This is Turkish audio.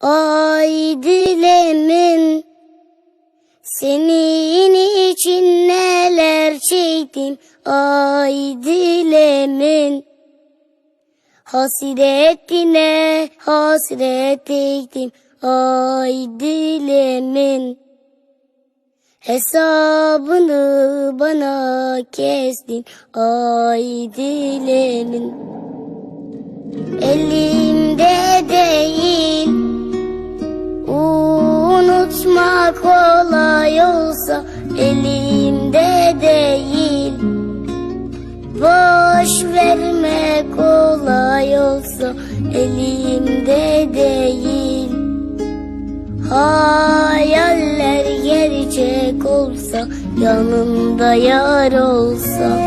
Ay dilemin senin için neler çektim? Ay dilemin Hasretine hasret ettim ay dilemin Hesabını bana kestin. Ay dilemin Elimde Kolay olsa elimde değil. Boş vermek kolay olsa elimde değil. Hayaller gerçek olsa yanımda yar olsa